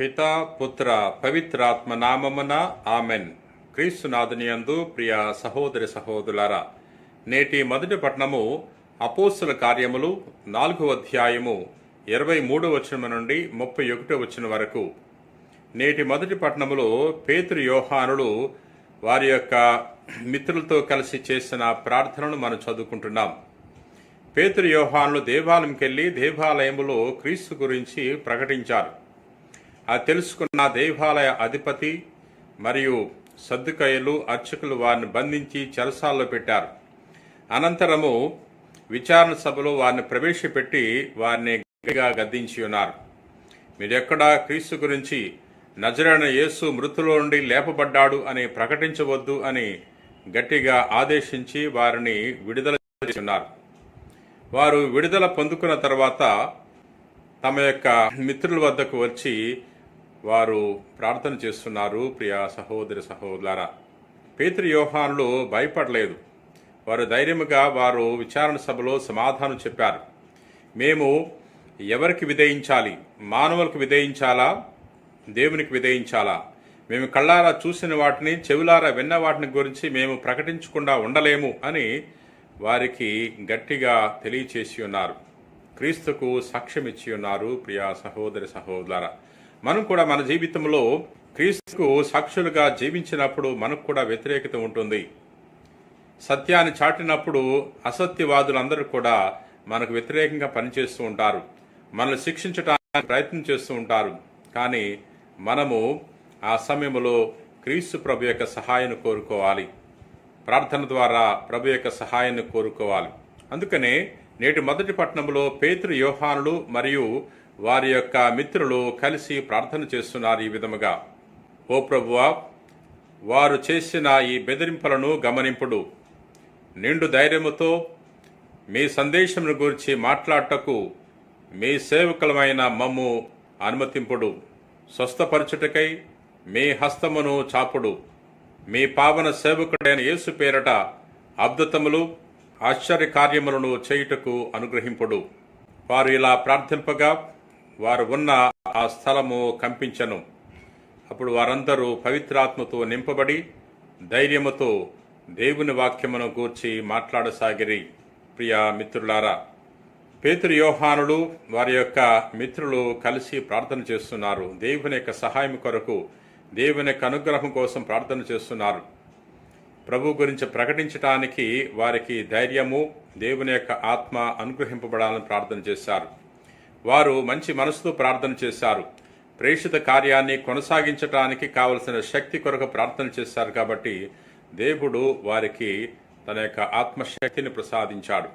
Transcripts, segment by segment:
పిత పుత్ర పవిత్రాత్మ నామమున ఆమెన్. క్రీస్తునాథునియందు ప్రియ సహోదరి సహోదరులారా నేటి మొదటి పట్టణము అపోస్తుల కార్యములు నాలుగో అధ్యాయము ఇరవై మూడో వచనం నుండి ముప్పై ఒకటో వచనం వరకు. నేటి మొదటి పట్టణములో పేతురు యోహానులు వారి యొక్క మిత్రులతో కలిసి చేసిన ప్రార్థనను మనం చదువుకుంటున్నాం. పేతురు యోహానులు దేవాలయంకెళ్ళి దేవాలయములో క్రీస్తు గురించి ప్రకటించారు. తెలుసుకున్న దేవాలయ అధిపతి మరియు సర్దుకయ్యలు అర్చకులు వారిని బంధించి చెరసాల్లో పెట్టారు. అనంతరము విచారణ సభలో వారిని ప్రవేశపెట్టి వారిని గట్టిగా గద్దించి ఉన్నారు. మీరెక్కడా క్రీస్తు గురించి నజరైన యేసు మృతులో నుండి లేపబడ్డాడు అని ప్రకటించవద్దు అని గట్టిగా ఆదేశించి వారిని విడుదల చేస్తున్నారు వారు విడుదల పొందుకున్న తర్వాత తమ యొక్క మిత్రుల వద్దకు వచ్చి వారు ప్రార్థన చేస్తున్నారు ప్రియ సహోదరి సహోదర పేతృయోహానులు భయపడలేదు. వారు ధైర్యముగా వారు విచారణ సభలో సమాధానం చెప్పారు. మేము ఎవరికి విధేయించాలి? మానవులకు విధేయించాలా? దేవునికి విధేయించాలా? మేము కళ్ళారా చూసిన వాటిని చెవులారా విన్న వాటిని గురించి మేము ప్రకటించకుండా ఉండలేము అని వారికి గట్టిగా తెలియచేసి ఉన్నారు. క్రీస్తుకు సాక్ష్యం ఇచ్చి ఉన్నారు ప్రియా సహోదరి సహోదర మనం కూడా మన జీవితంలో క్రీస్తుకు సాక్షులుగా జీవించినప్పుడు మనకు కూడా వ్యతిరేకత ఉంటుంది. సత్యాన్ని చాటినప్పుడు అసత్యవాదులందరూ కూడా మనకు వ్యతిరేకంగా పనిచేస్తూ ఉంటారు. మనల్ని శిక్షించడానికి ప్రయత్నం చేస్తూ ఉంటారు. కానీ మనము ఆ సమయంలో క్రీస్తు ప్రభు యొక్క సహాయాన్ని కోరుకోవాలి. ప్రార్థన ద్వారా ప్రభు యొక్క సహాయాన్ని కోరుకోవాలి. అందుకనే నేటి మొదటి పట్టణంలో పేతృ యోహానులు మరియు వారి యొక్క మిత్రులు కలిసి ప్రార్థన చేస్తున్నారు ఈ విధముగా. ఓ ప్రభువా వారు చేసిన ఈ బెదిరింపులను గమనింపుడు. నిండు ధైర్యముతో మీ సందేశమును గురించి మాట్లాడటకు మీ సేవకులమైన మమ్ము అనుమతింపుడు. స్వస్థపరచుటకై మీ హస్తమును చాపుడు. మీ పావన సేవకుడైన యేసు పేరట అద్భుతములు ఆశ్చర్య కార్యములను చేయుటకు అనుగ్రహింపుడు. వారు ఇలా ప్రార్థింపగా వారు ఉన్న ఆ స్థలము కంపించను. అప్పుడు వారందరూ పవిత్రాత్మతో నింపబడి ధైర్యముతో దేవుని వాక్యమును గూర్చి మాట్లాడసాగిరి. ప్రియా మిత్రులారా పేతురు యోహానులు వారి యొక్క మిత్రులు కలిసి ప్రార్థన చేస్తున్నారు. దేవుని యొక్క సహాయం కొరకు దేవుని యొక్క అనుగ్రహం కోసం ప్రార్థన చేస్తున్నారు. ప్రభు గురించి ప్రకటించటానికి వారికి ధైర్యము దేవుని యొక్క ఆత్మ అనుగ్రహింపబడాలని ప్రార్థన చేశారు. వారు మంచి మనసుతో ప్రార్థన చేశారు. ప్రేషిత కార్యాన్ని కొనసాగించటానికి కావలసిన శక్తి కొరకు ప్రార్థన చేశారు కాబట్టి దేవుడు వారికి తన యొక్క ఆత్మశక్తిని ప్రసాదించాడు.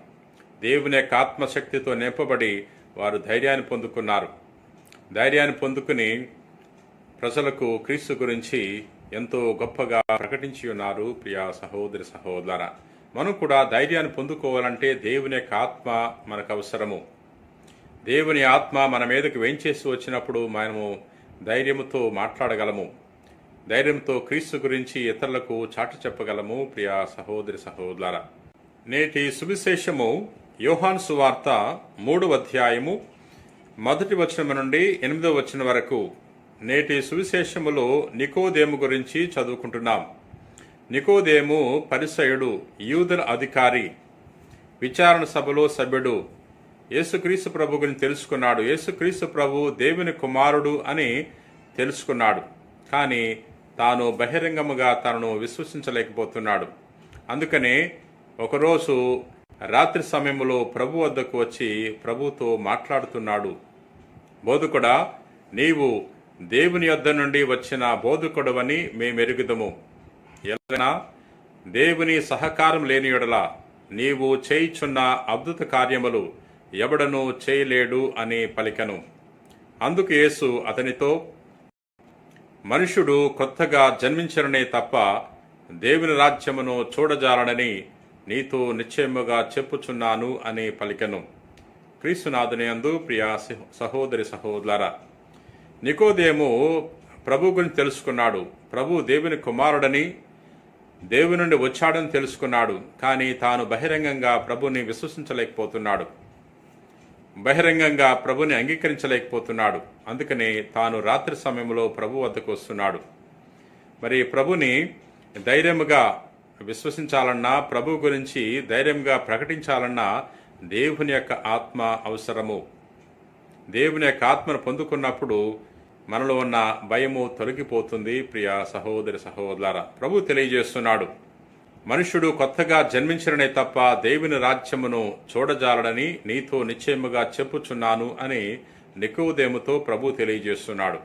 దేవుని యొక్క ఆత్మశక్తితో నింపబడి వారు ధైర్యాన్ని పొందుకున్నారు. ధైర్యాన్ని పొందుకుని ప్రజలకు క్రీస్తు గురించి ఎంతో గొప్పగా ప్రకటించి ఉన్నారు. ప్రియా సహోదరి సహోదర మనం కూడా ధైర్యాన్ని పొందుకోవాలంటే దేవుని యొక్క ఆత్మ మనకు అవసరము. దేవుని ఆత్మ మన మీదకు వేంచేసి వచ్చినప్పుడు మనము ధైర్యముతో మాట్లాడగలము. ధైర్యంతో క్రీస్తు గురించి ఇతరులకు చాటు చెప్పగలము ప్రియా సహోదరి సహోదర నేటి సువిశేషము యోహాన్ సువార్త మూడవ అధ్యాయము మొదటి వచనం నుండి ఎనిమిదవ వచనం వరకు. నేటి సువిశేషములో నికోదేము గురించి చదువుకుంటున్నాం. నికోదేము పరిసయుడు యూదుల అధికారి విచారణ సభలో సభ్యుడు యేసుక్రీస్తు ప్రభు గురించి తెలుసుకున్నాడు. యేసుక్రీస్తు ప్రభు దేవుని కుమారుడు అని తెలుసుకున్నాడు. కానీ తాను బహిరంగముగా తనను విశ్వసించలేకపోతున్నాడు. అందుకనే ఒకరోజు రాత్రి సమయంలో ప్రభు వద్దకు వచ్చి ప్రభుతో మాట్లాడుతున్నాడు. బోధకుడా నీవు దేవుని యొద్ద నుండి వచ్చిన బోధకుడవని మేమెరుగుదము. ఎలాగైనా దేవుని సహకారం లేని యెడల నీవు చేయిచున్న అద్భుత కార్యములు ఎవడను చేయలేడు అని పలికను. అందుకు యేసు అతనితో మనుషుడు కొత్తగా జన్మించరనే తప్ప దేవుని రాజ్యమును చూడజాలనని నీతో నిశ్చయముగా చెప్పుచున్నాను అని పలికను. క్రీస్తునాథునియందు ప్రియా సహ- సహోదరి సహోదర నికోదేము ప్రభు గురించి తెలుసుకున్నాడు. ప్రభు దేవుని కుమారుడని దేవుని నుండి వచ్చాడని తెలుసుకున్నాడు. కానీ తాను బహిరంగంగా ప్రభుని విశ్వసించలేకపోతున్నాడు. బహిరంగంగా ప్రభుని అంగీకరించలేకపోతున్నాడు. అందుకనే తాను రాత్రి సమయంలో ప్రభు వద్దకు వస్తున్నాడు. మరి ప్రభుని ధైర్యముగా విశ్వసించాలన్నా ప్రభు గురించి ధైర్యంగా ప్రకటించాలన్నా దేవుని యొక్క ఆత్మ అవసరము. దేవుని యొక్క ఆత్మను పొందుకున్నప్పుడు మనలో ఉన్న భయము తొలగిపోతుంది. ప్రియ సహోదరి సహోదర ప్రభు తెలియజేస్తున్నాడు. మనుష్యుడు కొత్తగా జన్మించడనే తప్ప దేవుని రాజ్యమును చూడజాలడని నీతో నిశ్చయముగా చెప్పుచున్నాను అని నికోదేముతో ప్రభు తెలియజేస్తున్నాడు.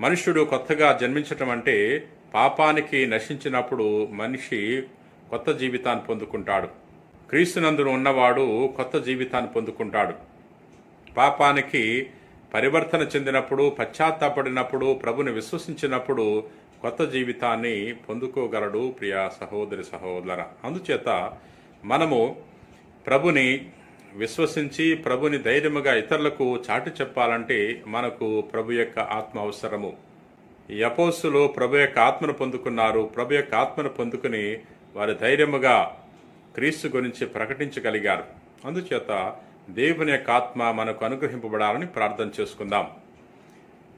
మనుష్యుడు కొత్తగా జన్మించటం అంటే పాపానికి నశించినప్పుడు మనిషి కొత్త జీవితాన్ని పొందుకుంటాడు. క్రీస్తునందును ఉన్నవాడు కొత్త జీవితాన్ని పొందుకుంటాడు. పాపానికి పరివర్తన చెందినప్పుడు పశ్చాత్తాపడినప్పుడు ప్రభుని విశ్వసించినప్పుడు కొత్త జీవితాన్ని పొందుకోగలడు ప్రియ సహోదరి సహోదర. అందుచేత మనము ప్రభుని విశ్వసించి ప్రభుని ధైర్యముగా ఇతరులకు చాటి చెప్పాలంటే మనకు ప్రభు యొక్క ఆత్మ అవసరము. ఈ ప్రభు యొక్క ఆత్మను పొందుకున్నారు. ప్రభు యొక్క ఆత్మను పొందుకుని వారి ధైర్యముగా క్రీస్తు గురించి ప్రకటించగలిగారు. అందుచేత దేవుని యొక్క ఆత్మ మనకు అనుగ్రహింపబడాలని ప్రార్థన చేసుకుందాం.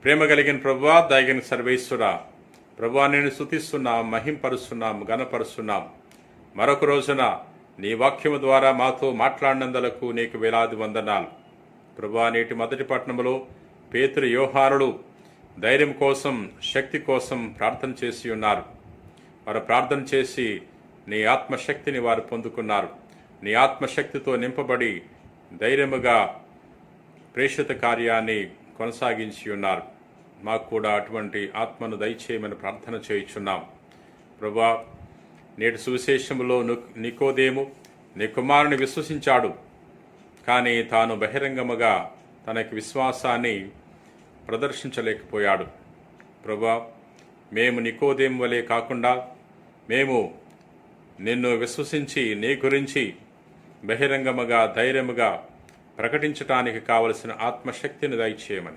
ప్రేమ కలిగిన ప్రభువా దయగిన సర్వేశ్వర ప్రభువా నేను స్థుతిస్తున్నాం మహింపరుస్తున్నాం గణపరుస్తున్నాం మరొక రోజున నీ వాక్యము ద్వారా మాతో మాట్లాడినందులకు నీకు వేలాది వందనాలు. ప్రభా నేటి మొదటి పట్టణంలో పేతురు యోహానుడు ధైర్యం కోసం శక్తి కోసం ప్రార్థన చేసి ఉన్నారు. వారు ప్రార్థన చేసి నీ ఆత్మశక్తిని వారు పొందుకున్నారు. నీ ఆత్మశక్తితో నింపబడి ధైర్యముగా ప్రేషిత కార్యాన్ని కొనసాగించి ఉన్నారు. మాకు కూడా అటువంటి ఆత్మను దయచేయమని ప్రార్థన చేయుచున్నాం. ప్రభా నేటి సువిశేషములో నికోదేము నీ కుమారుని విశ్వసించాడు. కానీ తాను బహిరంగముగా తనకి విశ్వాసాన్ని ప్రదర్శించలేకపోయాడు. ప్రభా మేము నికోదేం వలె కాకుండా మేము నిన్ను విశ్వసించి నీ గురించి బహిరంగముగా ధైర్యముగా ప్రకటించటానికి కావలసిన ఆత్మశక్తిని దయచేయమని.